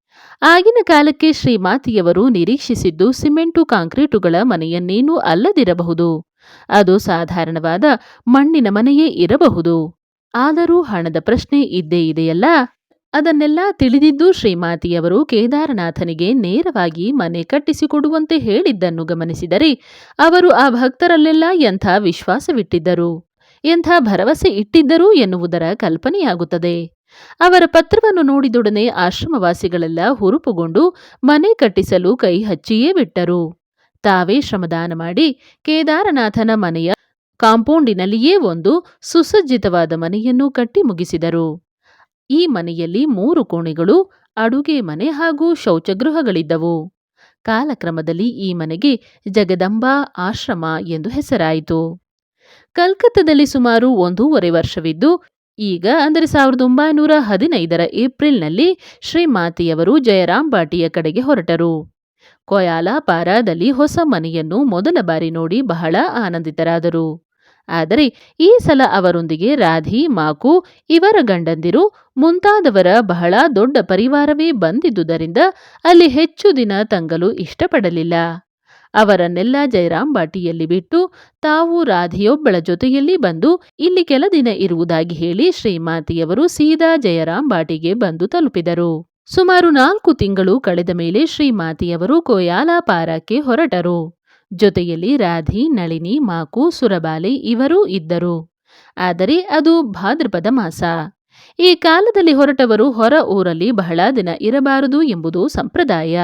ಆಗಿನ ಕಾಲಕ್ಕೆ ಶ್ರೀಮಾತಿಯವರು ನಿರೀಕ್ಷಿಸಿದ್ದು ಸಿಮೆಂಟು ಕಾಂಕ್ರೀಟುಗಳ ಮನೆಯನ್ನೇನೂ ಅಲ್ಲದಿರಬಹುದು. ಅದು ಸಾಧಾರಣವಾದ ಮಣ್ಣಿನ ಮನೆಯೇ ಇರಬಹುದು. ಆದರೂ ಹಣದ ಪ್ರಶ್ನೆ ಇದ್ದೇ ಇದೆಯಲ್ಲ? ಅದನ್ನೆಲ್ಲ ತಿಳಿದಿದ್ದು ಶ್ರೀಮಾತಿಯವರು ಕೇದಾರನಾಥನಿಗೆ ನೇರವಾಗಿ ಮನೆ ಕಟ್ಟಿಸಿಕೊಡುವಂತೆ ಹೇಳಿದ್ದನ್ನು ಗಮನಿಸಿದರೆ ಅವರು ಆ ಭಕ್ತರಲ್ಲೆಲ್ಲ ಎಂಥ ವಿಶ್ವಾಸವಿಟ್ಟಿದ್ದರು? ಎಂಥ ಭರವಸೆ ಇಟ್ಟಿದ್ದರು ಎನ್ನುವುದರ ಕಲ್ಪನೆಯಾಗುತ್ತದೆ. ಅವರ ಪತ್ರವನ್ನು ನೋಡಿದೊಡನೆ ಆಶ್ರಮವಾಸಿಗಳೆಲ್ಲ ಹುರುಪುಗೊಂಡು ಮನೆ ಕಟ್ಟಿಸಲು ಕೈ ಹಚ್ಚಿಯೇ ಬಿಟ್ಟರು. ತಾವೇ ಶ್ರಮದಾನ ಮಾಡಿ ಕೇದಾರನಾಥನ ಮನೆಯ ಕಾಂಪೌಂಡಿನಲ್ಲಿಯೇ ಒಂದು ಸುಸಜ್ಜಿತವಾದ ಮನೆಯನ್ನು ಕಟ್ಟಿ ಮುಗಿಸಿದರು. ಈ ಮನೆಯಲ್ಲಿ ಮೂರು ಕೋಣೆಗಳು, ಅಡುಗೆ ಮನೆ ಹಾಗೂ ಶೌಚಗೃಹಗಳಿದ್ದವು. ಕಾಲಕ್ರಮದಲ್ಲಿ ಈ ಮನೆಗೆ ಜಗದಂಬಾ ಆಶ್ರಮ ಎಂದು ಹೆಸರಾಯಿತು. ಕಲ್ಕತ್ತದಲ್ಲಿ ಸುಮಾರು ಒಂದೂವರೆ ವರ್ಷವಿದ್ದು ಈಗ ಅಂದರೆ ಸಾವಿರದ ಒಂಬೈನೂರ ಹದಿನೈದರ ಏಪ್ರಿಲ್ನಲ್ಲಿ ಶ್ರೀಮಾತಿಯವರು ಜಯರಾಮ್ ಬಾಟಿಯ ಕಡೆಗೆ ಹೊರಟರು. ಕೊಯಾಲಾಪಾರಾದಲ್ಲಿ ಹೊಸ ಮನೆಯನ್ನು ಮೊದಲ ಬಾರಿ ನೋಡಿ ಬಹಳ ಆನಂದಿತರಾದರು. ಆದರೆ ಈ ಸಲ ಅವರೊಂದಿಗೆ ರಾಧಿ, ಮಾಕು, ಇವರ ಗಂಡಂದಿರು ಮುಂತಾದವರ ಬಹಳ ದೊಡ್ಡ ಪರಿವಾರವೇ ಬಂದಿದ್ದುದರಿಂದ ಅಲ್ಲಿ ಹೆಚ್ಚು ದಿನ ತಂಗಲು ಇಷ್ಟಪಡಲಿಲ್ಲ. ಅವರನ್ನೆಲ್ಲ ಜಯರಾಮ್ ಬಾಟಿಯಲ್ಲಿ ಬಿಟ್ಟು ತಾವು ರಾಧೆಯೊಬ್ಬಳ ಜೊತೆಯಲ್ಲಿ ಬಂದು ಇಲ್ಲಿ ಕೆಲ ದಿನ ಇರುವುದಾಗಿ ಹೇಳಿ ಶ್ರೀಮಾತಿಯವರು ಸೀದಾ ಜಯರಾಮ್ ಬಾಟಿಗೆ ಬಂದು ತಲುಪಿದರು. ಸುಮಾರು ನಾಲ್ಕು ತಿಂಗಳು ಕಳೆದ ಮೇಲೆ ಶ್ರೀಮಾತಿಯವರು ಕೊಯಾಲಾಪಾರಕ್ಕೆ ಹೊರಟರು. ಜೊತೆಯಲ್ಲಿ ರಾಧಿ, ನಳಿನಿ, ಮಾಕು, ಸುರಬಾಲೆ ಇವರೂ ಇದ್ದರು. ಆದರೆ ಅದು ಭಾದ್ರಪದ ಮಾಸ. ಈ ಕಾಲದಲ್ಲಿ ಹೊರಟವರು ಹೊರ ಊರಲ್ಲಿ ಬಹಳ ದಿನ ಇರಬಾರದು ಎಂಬುದು ಸಂಪ್ರದಾಯ.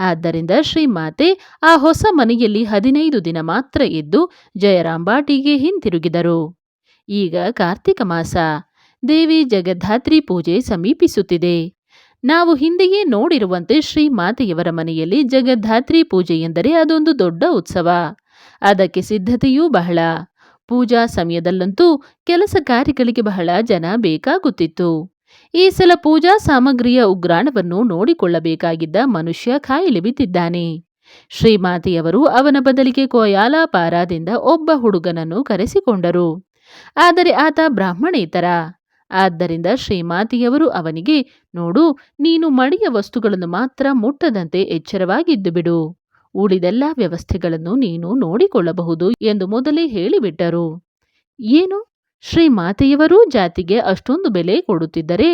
ಆದ್ದರಿಂದ ಶ್ರೀಮಾತೆ ಆ ಹೊಸ ಮನೆಯಲ್ಲಿ ಹದಿನೈದು ದಿನ ಮಾತ್ರ ಇದ್ದು ಜಯರಾಂಬಾಟಿಗೆ ಹಿಂತಿರುಗಿದರು. ಈಗ ಕಾರ್ತಿಕ ಮಾಸ. ದೇವಿ ಜಗದ್ಧಾತ್ರಿ ಪೂಜೆ ಸಮೀಪಿಸುತ್ತಿದೆ. ನಾವು ಹಿಂದೆಯೇ ನೋಡಿರುವಂತೆ ಶ್ರೀಮಾತೆಯವರ ಮನೆಯಲ್ಲಿ ಜಗದ್ಧಾತ್ರಿ ಪೂಜೆ ಎಂದರೆ ಅದೊಂದು ದೊಡ್ಡ ಉತ್ಸವ. ಅದಕ್ಕೆ ಸಿದ್ಧತೆಯೂ ಬಹಳ. ಪೂಜಾ ಸಮಯದಲ್ಲಂತೂ ಕೆಲಸ ಕಾರ್ಯಗಳಿಗೆ ಬಹಳ ಜನ ಬೇಕಾಗುತ್ತಿತ್ತು. ಈ ಸಲ ಪೂಜಾ ಸಾಮಗ್ರಿಯ ಉಗ್ರಾಣವನ್ನು ನೋಡಿಕೊಳ್ಳಬೇಕಾಗಿದ್ದ ಮನುಷ್ಯ ಕಾಯಿಲೆ ಬಿದ್ದಿದ್ದಾನೆ. ಶ್ರೀಮಾತೆಯವರು ಅವನ ಬದಲಿಗೆ ಕೋಯಾಲಾಪಾರಾದಿಂದ ಒಬ್ಬ ಹುಡುಗನನ್ನು ಕರೆಸಿಕೊಂಡರು. ಆದರೆ ಆತ ಬ್ರಾಹ್ಮಣೇತರ. ಆದ್ದರಿಂದ ಶ್ರೀಮಾತಿಯವರು ಅವನಿಗೆ, ನೋಡು, ನೀನು ಮಡಿಯ ವಸ್ತುಗಳನ್ನು ಮಾತ್ರ ಮುಟ್ಟದಂತೆ ಎಚ್ಚರವಾಗಿದ್ದು ಬಿಡು. ಉಳಿದೆಲ್ಲ ವ್ಯವಸ್ಥೆಗಳನ್ನು ನೀನು ನೋಡಿಕೊಳ್ಳಬಹುದು ಎಂದು ಮೊದಲೇ ಹೇಳಿಬಿಟ್ಟರು. ಏನು? ಶ್ರೀಮಾತೆಯವರೂ ಜಾತಿಗೆ ಅಷ್ಟೊಂದು ಬೆಲೆ ಕೊಡುತ್ತಿದ್ದರೆ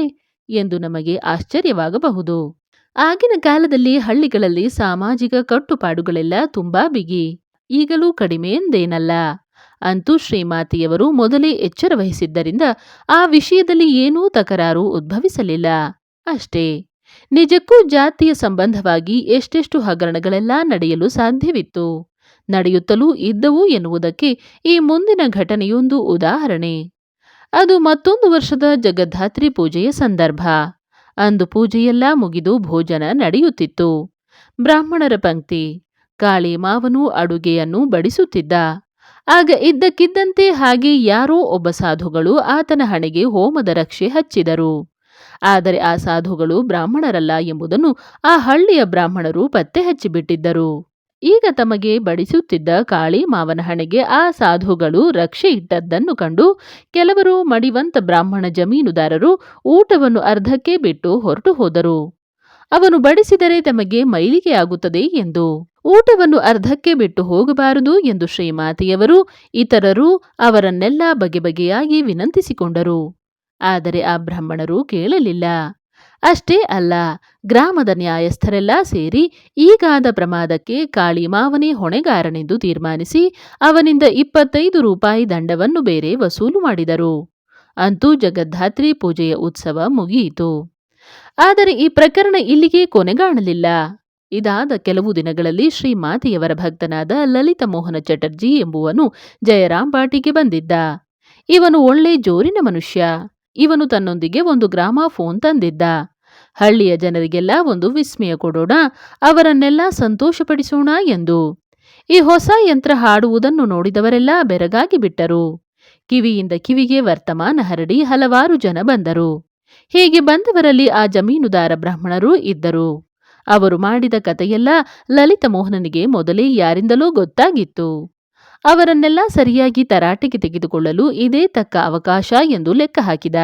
ಎಂದು ನಮಗೆ ಆಶ್ಚರ್ಯವಾಗಬಹುದು. ಆಗಿನ ಕಾಲದಲ್ಲಿ ಹಳ್ಳಿಗಳಲ್ಲಿ ಸಾಮಾಜಿಕ ಕಟ್ಟುಪಾಡುಗಳೆಲ್ಲ ತುಂಬಾ ಬಿಗಿ, ಈಗಲೂ ಕಡಿಮೆ ಎಂದೇನಲ್ಲ. ಅಂತೂ ಶ್ರೀಮಾತೆಯವರು ಮೊದಲೇ ಎಚ್ಚರ ವಹಿಸಿದ್ದರಿಂದ ಆ ವಿಷಯದಲ್ಲಿ ಏನೂ ತಕರಾರು ಉದ್ಭವಿಸಲಿಲ್ಲ. ಅಷ್ಟೇ, ನಿಜಕ್ಕೂ ಜಾತಿಯ ಸಂಬಂಧವಾಗಿ ಎಷ್ಟೆಷ್ಟು ಹಗರಣಗಳೆಲ್ಲ ನಡೆಯಲು ಸಾಧ್ಯವಿತ್ತು. ನಡೆಯುತ್ತಲೂ ಇದ್ದವು ಎನ್ನುವುದಕ್ಕೆ ಈ ಮುಂದಿನ ಘಟನೆಯೊಂದು ಉದಾಹರಣೆ. ಅದು ಮತ್ತೊಂದು ವರ್ಷದ ಜಗದ್ಧಾತ್ರಿ ಪೂಜೆಯ ಸಂದರ್ಭ. ಅಂದು ಪೂಜೆಯೆಲ್ಲ ಮುಗಿದು ಭೋಜನ ನಡೆಯುತ್ತಿತ್ತು. ಬ್ರಾಹ್ಮಣರ ಪಂಕ್ತಿ. ಕಾಳಿ ಮಾವನು ಅಡುಗೆಯನ್ನು ಬಡಿಸುತ್ತಿದ್ದ. ಆಗ ಇದ್ದಕ್ಕಿದ್ದಂತೆ ಹಾಗೆ ಯಾರೋ ಒಬ್ಬ ಸಾಧುಗಳು ಆತನ ಹಣೆಗೆ ಹೋಮದ ರಕ್ಷೆ ಹಚ್ಚಿದರು. ಆದರೆ ಆ ಸಾಧುಗಳು ಬ್ರಾಹ್ಮಣರಲ್ಲ ಎಂಬುದನ್ನು ಆ ಹಳ್ಳಿಯ ಬ್ರಾಹ್ಮಣರು ಪತ್ತೆ ಹಚ್ಚಿಬಿಟ್ಟಿದ್ದರು. ಈಗ ತಮಗೆ ಬಡಿಸುತ್ತಿದ್ದ ಕಾಳಿ ಮಾವನ ಹಣೆಗೆ ಆ ಸಾಧುಗಳು ರಕ್ಷೆ ಇಟ್ಟದ್ದನ್ನು ಕಂಡು ಕೆಲವರು ಮಡಿವಂತ ಬ್ರಾಹ್ಮಣ ಜಮೀನುದಾರರು ಊಟವನ್ನು ಅರ್ಧಕ್ಕೆ ಬಿಟ್ಟು ಹೊರಟು ಹೋದರು. ಅವನು ಬಡಿಸಿದರೆ ತಮಗೆ ಮೈಲಿಗೆ ಆಗುತ್ತದೆ ಎಂದು. ಊಟವನ್ನು ಅರ್ಧಕ್ಕೆ ಬಿಟ್ಟು ಹೋಗಬಾರದು ಎಂದು ಶ್ರೀಮಾತೆಯವರು ಇತರರು ಅವರನ್ನೆಲ್ಲ ಬಗೆ ಬಗೆಯಾಗಿ ವಿನಂತಿಸಿಕೊಂಡರು. ಆದರೆ ಆ ಬ್ರಾಹ್ಮಣರು ಕೇಳಲಿಲ್ಲ. ಅಷ್ಟೇ ಅಲ್ಲ, ಗ್ರಾಮದ ನ್ಯಾಯಸ್ಥರೆಲ್ಲ ಸೇರಿ ಈಗಾದ ಪ್ರಮಾದಕ್ಕೆ ಕಾಳಿ ಮಾವನೇ ಹೊಣೆಗಾರನೆಂದು ತೀರ್ಮಾನಿಸಿ ಅವನಿಂದ ಇಪ್ಪತ್ತೈದು ರೂಪಾಯಿ ದಂಡವನ್ನು ಬೇರೆ ವಸೂಲು ಮಾಡಿದರು. ಅಂತೂ ಜಗದ್ಧಾತ್ರಿ ಪೂಜೆಯ ಉತ್ಸವ ಮುಗಿಯಿತು. ಆದರೆ ಈ ಪ್ರಕರಣ ಇಲ್ಲಿಗೆ ಕೊನೆಗಾಣಲಿಲ್ಲ. ಇದಾದ ಕೆಲವು ದಿನಗಳಲ್ಲಿ ಶ್ರೀಮಾತೆಯವರ ಭಕ್ತನಾದ ಲಲಿತ ಮೋಹನ ಚಟರ್ಜಿ ಎಂಬುವನು ಜಯರಾಮ್ ಬಾಟಿಗೆ ಬಂದಿದ್ದ. ಇವನು ಒಳ್ಳೆ ಜೋರಿನ ಮನುಷ್ಯ. ಇವನು ತನ್ನೊಂದಿಗೆ ಒಂದು ಗ್ರಾಮಾಫೋನ್ ತಂದಿದ್ದ. ಹಳ್ಳಿಯ ಜನರಿಗೆಲ್ಲ ಒಂದು ವಿಸ್ಮಯ ಕೊಡೋಣ, ಅವರನ್ನೆಲ್ಲ ಸಂತೋಷಪಡಿಸೋಣ ಎಂದು. ಈ ಹೊಸ ಯಂತ್ರ ಹಾಡುವುದನ್ನು ನೋಡಿದವರೆಲ್ಲ ಬೆರಗಾಗಿ ಬಿಟ್ಟರು. ಕಿವಿಯಿಂದ ಕಿವಿಗೆ ವರ್ತಮಾನ ಹರಡಿ ಹಲವಾರು ಜನ ಬಂದರು. ಹೀಗೆ ಬಂದವರಲ್ಲಿ ಆ ಜಮೀನುದಾರ ಬ್ರಾಹ್ಮಣರು ಇದ್ದರು. ಅವರು ಮಾಡಿದ ಕಥೆಯೆಲ್ಲ ಲಲಿತ ಮೋಹನನಿಗೆ ಮೊದಲೇ ಯಾರಿಂದಲೋ ಗೊತ್ತಾಗಿತ್ತು. ಅವರನ್ನೆಲ್ಲ ಸರಿಯಾಗಿ ತರಾಟೆಗೆ ತೆಗೆದುಕೊಳ್ಳಲು ಇದೇ ತಕ್ಕ ಅವಕಾಶ ಎಂದು ಲೆಕ್ಕ ಹಾಕಿದ.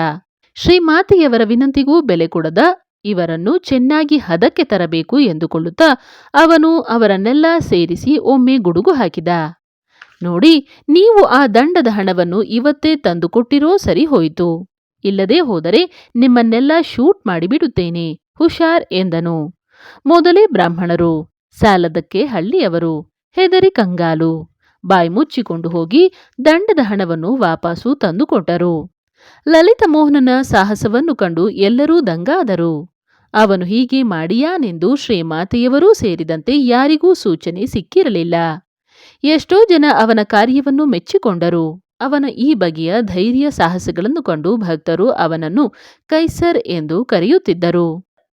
ಶ್ರೀಮಾತೆಯವರ ವಿನಂತಿಗೂ ಬೆಲೆ ಕೊಡದ ಇವರನ್ನು ಚೆನ್ನಾಗಿ ಹದಕ್ಕೆ ತರಬೇಕು ಎಂದುಕೊಳ್ಳುತ್ತಾ ಅವನು ಅವರನ್ನೆಲ್ಲ ಸೇರಿಸಿ ಒಮ್ಮೆ ಗುಡುಗು ಹಾಕಿದ. ನೋಡಿ, ನೀವು ಆ ದಂಡದ ಹಣವನ್ನು ಇವತ್ತೇ ತಂದುಕೊಟ್ಟಿರೋ ಸರಿ ಹೋಯಿತು. ಇಲ್ಲದೆ ಹೋದರೆ ನಿಮ್ಮನ್ನೆಲ್ಲ ಶೂಟ್ ಮಾಡಿಬಿಡುತ್ತೇನೆ, ಹುಷಾರ್ ಎಂದನು. ಮೊದಲೇ ಬ್ರಾಹ್ಮಣರು, ಸಾಲದಕ್ಕೆ ಹಳ್ಳಿಯವರು, ಹೆದರಿ ಕಂಗಾಲು. ಬಾಯಿ ಮುಚ್ಚಿಕೊಂಡು ಹೋಗಿ ದಂಡದ ಹಣವನ್ನು ವಾಪಸ್ಸು ತಂದುಕೊಟ್ಟರು ಲಲಿತ ಮೋಹನನ ಸಾಹಸವನ್ನು ಕಂಡು ಎಲ್ಲರೂ ದಂಗಾದರು. ಅವನು ಹೀಗೆ ಮಾಡಿಯಾನೆಂದು ಶ್ರೀಮಾತೆಯವರೂ ಸೇರಿದಂತೆ ಯಾರಿಗೂ ಸೂಚನೆ ಸಿಕ್ಕಿರಲಿಲ್ಲ. ಎಷ್ಟೋ ಜನ ಅವನ ಕಾರ್ಯವನ್ನು ಮೆಚ್ಚಿಕೊಂಡರು. ಅವನ ಈ ಬಗೆಯ ಧೈರ್ಯ ಸಾಹಸಗಳನ್ನು ಕಂಡು ಭಕ್ತರು ಅವನನ್ನು ಕೈಸರ್ ಎಂದು ಕರೆಯುತ್ತಿದ್ದರು.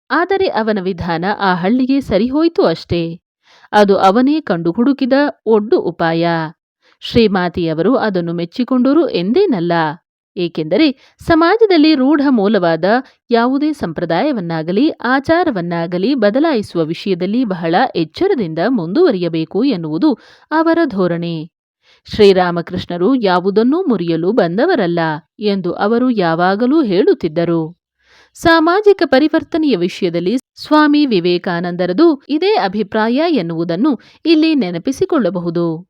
ಆದರೆ ಅವನ ವಿಧಾನ ಆ ಹಳ್ಳಿಗೆ ಸರಿಹೋಯಿತು ಅಷ್ಟೇ. ಅದು ಅವನೇ ಕಂಡು ಹುಡುಕಿದ ಒಡ್ಡು ಉಪಾಯ. ಶ್ರೀಮಾತಿಯವರು ಅದನ್ನು ಮೆಚ್ಚಿಕೊಂಡರು ಎಂದೇನಲ್ಲ. ಏಕೆಂದರೆ ಸಮಾಜದಲ್ಲಿ ರೂಢ ಮೂಲವಾದ ಯಾವುದೇ ಸಂಪ್ರದಾಯವನ್ನಾಗಲಿ, ಆಚಾರವನ್ನಾಗಲಿ ಬದಲಾಯಿಸುವ ವಿಷಯದಲ್ಲಿ ಬಹಳ ಎಚ್ಚರದಿಂದ ಮುಂದುವರಿಯಬೇಕು ಎನ್ನುವುದು ಅವರ ಧೋರಣೆ. ಶ್ರೀರಾಮಕೃಷ್ಣರು ಯಾವುದನ್ನೂ ಮುರಿಯಲು ಬಂದವರಲ್ಲ ಎಂದು ಅವರು ಯಾವಾಗಲೂ ಹೇಳುತ್ತಿದ್ದರು. ಸಾಮಾಜಿಕ ಪರಿವರ್ತನೆಯ ವಿಷಯದಲ್ಲಿ ಸ್ವಾಮಿ ವಿವೇಕಾನಂದರದು ಇದೇ ಅಭಿಪ್ರಾಯ ಎನ್ನುವುದನ್ನು ಇಲ್ಲಿ ನೆನಪಿಸಿಕೊಳ್ಳಬಹುದು.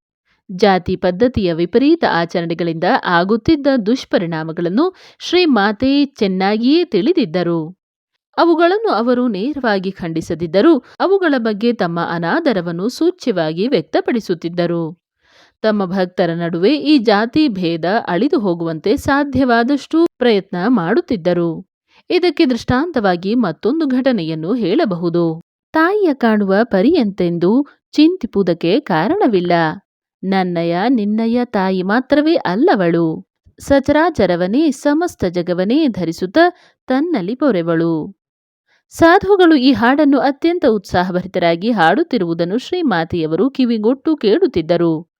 ಜಾತಿ ಪದ್ಧತಿಯ ವಿಪರೀತ ಆಚರಣೆಗಳಿಂದ ಆಗುತ್ತಿದ್ದ ದುಷ್ಪರಿಣಾಮಗಳನ್ನು ಶ್ರೀಮಾತೆ ಚೆನ್ನಾಗಿಯೇ ತಿಳಿದಿದ್ದರು. ಅವುಗಳನ್ನು ಅವರು ನೇರವಾಗಿ ಖಂಡಿಸದಿದ್ದರೂ ಅವುಗಳ ಬಗ್ಗೆ ತಮ್ಮ ಅನಾದರವನ್ನು ಸೂಚ್ಯವಾಗಿ ವ್ಯಕ್ತಪಡಿಸುತ್ತಿದ್ದರು. ತಮ್ಮ ಭಕ್ತರ ನಡುವೆ ಈ ಜಾತಿ ಭೇದ ಅಳಿದು ಹೋಗುವಂತೆ ಸಾಧ್ಯವಾದಷ್ಟು ಪ್ರಯತ್ನ ಮಾಡುತ್ತಿದ್ದರು. ಇದಕ್ಕೆ ದೃಷ್ಟಾಂತವಾಗಿ ಮತ್ತೊಂದು ಘಟನೆಯನ್ನು ಹೇಳಬಹುದು. ತಾಯಿಯ ಕಾಣುವ ಪರಿಯಂತೆಂದು ಚಿಂತಿಪುವುದಕ್ಕೆ ಕಾರಣವಿಲ್ಲ. ನನ್ನಯ, ನಿನ್ನಯ ತಾಯಿ ಮಾತ್ರವೇ ಅಲ್ಲವಳು. ಸಚರಾಚರವನೇ, ಸಮಸ್ತ ಜಗವನೇ ಧರಿಸುತ್ತ ತನ್ನಲ್ಲಿ ಪೊರೆವಳು. ಸಾಧುಗಳು ಈ ಹಾಡನ್ನು ಅತ್ಯಂತ ಉತ್ಸಾಹಭರಿತರಾಗಿ ಹಾಡುತ್ತಿರುವುದನ್ನು ಶ್ರೀಮಾತೆಯವರು ಕಿವಿಗೊಟ್ಟು ಕೇಳುತ್ತಿದ್ದರು.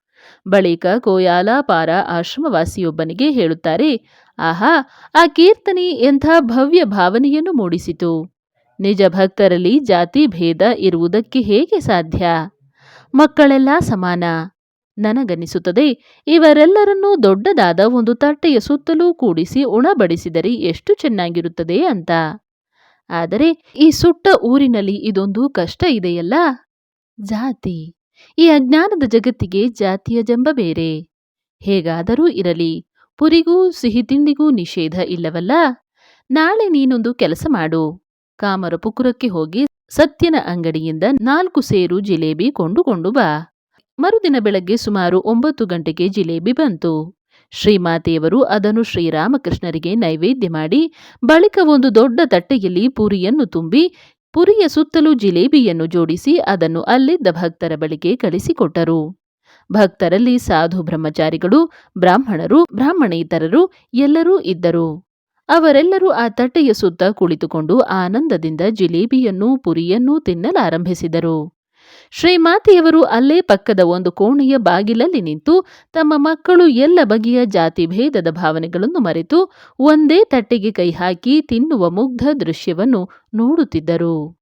ಬಳಿಕ ಕೋಯಾಲಾಪಾರ ಆಶ್ರಮವಾಸಿಯೊಬ್ಬನಿಗೆ ಹೇಳುತ್ತಾರೆ, ಆಹಾ, ಆ ಕೀರ್ತನೆ ಎಂಥ ಭವ್ಯ ಭಾವನೆಯನ್ನು ಮೂಡಿಸಿತು. ನಿಜ ಭಕ್ತರಲ್ಲಿ ಜಾತಿ ಭೇದ ಇರುವುದಕ್ಕೆ ಹೇಗೆ ಸಾಧ್ಯ? ಮಕ್ಕಳೆಲ್ಲ ಸಮಾನ. ನನಗನ್ನಿಸುತ್ತದೆ, ಇವರೆಲ್ಲರನ್ನೂ ದೊಡ್ಡದಾದ ಒಂದು ತಟ್ಟೆಯ ಸುತ್ತಲೂ ಕೂಡಿಸಿ ಉಣಬಡಿಸಿದರೆ ಎಷ್ಟು ಚೆನ್ನಾಗಿರುತ್ತದೆ ಅಂತ. ಆದರೆ ಈ ಸುಟ್ಟ ಊರಿನಲ್ಲಿ ಇದೊಂದು ಕಷ್ಟ ಇದೆಯಲ್ಲ. ಜಾತಿ ಈ ಅಜ್ಞಾನದ ಜಗತ್ತಿಗೆ ಜಾತಿಯ ಜಂಬ ಬೇರೆ. ಹೇಗಾದರೂ ಇರಲಿ, ಪುರಿಗೂ ಸಿಹಿ ತಿಂಡಿಗೂ ನಿಷೇಧ ಇಲ್ಲವಲ್ಲ? ನಾಳೆ ನೀನೊಂದು ಕೆಲಸ ಮಾಡು. ಕಾಮರ ಪುಕುರಕ್ಕೆ ಹೋಗಿ ಸತ್ಯನ ಅಂಗಡಿಯಿಂದ ನಾಲ್ಕು ಸೇರು ಜಿಲೇಬಿ ಕೊಂಡುಕೊಂಡು ಬಾ. ಮರುದಿನ ಬೆಳಗ್ಗೆ ಸುಮಾರು ಒಂಬತ್ತು ಗಂಟೆಗೆ ಜಿಲೇಬಿ ಬಂತು. ಶ್ರೀಮಾತೆಯವರು ಅದನ್ನು ಶ್ರೀರಾಮಕೃಷ್ಣರಿಗೆ ನೈವೇದ್ಯ ಮಾಡಿ, ಬಳಿಕ ಒಂದು ದೊಡ್ಡ ತಟ್ಟೆಯಲ್ಲಿ ಪೂರಿಯನ್ನು ತುಂಬಿ ಪುರಿಯ ಸುತ್ತಲೂ ಜಿಲೇಬಿಯನ್ನು ಜೋಡಿಸಿ ಅದನ್ನು ಅಲ್ಲಿದ್ದ ಭಕ್ತರ ಬಳಿಗೆ ಕಳಿಸಿಕೊಟ್ಟರು. ಭಕ್ತರಲ್ಲಿ ಸಾಧು ಬ್ರಹ್ಮಚಾರಿಗಳು, ಬ್ರಾಹ್ಮಣರು, ಬ್ರಾಹ್ಮಣೇತರರು ಎಲ್ಲರೂ ಇದ್ದರು. ಅವರೆಲ್ಲರೂ ಆ ತಟ್ಟೆಯ ಸುತ್ತ ಕುಳಿತುಕೊಂಡು ಆನಂದದಿಂದ ಜಿಲೇಬಿಯನ್ನೂ ಪುರಿಯನ್ನೂ ತಿನ್ನಲಾರಂಭಿಸಿದರು. ಶ್ರೀಮಾತೆಯವರು ಅಲ್ಲೇ ಪಕ್ಕದ ಒಂದು ಕೋಣೆಯ ಬಾಗಿಲಲ್ಲಿ ನಿಂತು ತಮ್ಮ ಮಕ್ಕಳು ಎಲ್ಲ ಬಗೆಯ ಜಾತಿ ಭೇದದ ಭಾವನೆಗಳನ್ನು ಮರೆತು ಒಂದೇ ತಟ್ಟೆಗೆ ಕೈ ಹಾಕಿ ತಿನ್ನುವ ಮುಗ್ಧ ದೃಶ್ಯವನ್ನು ನೋಡುತ್ತಿದ್ದರು.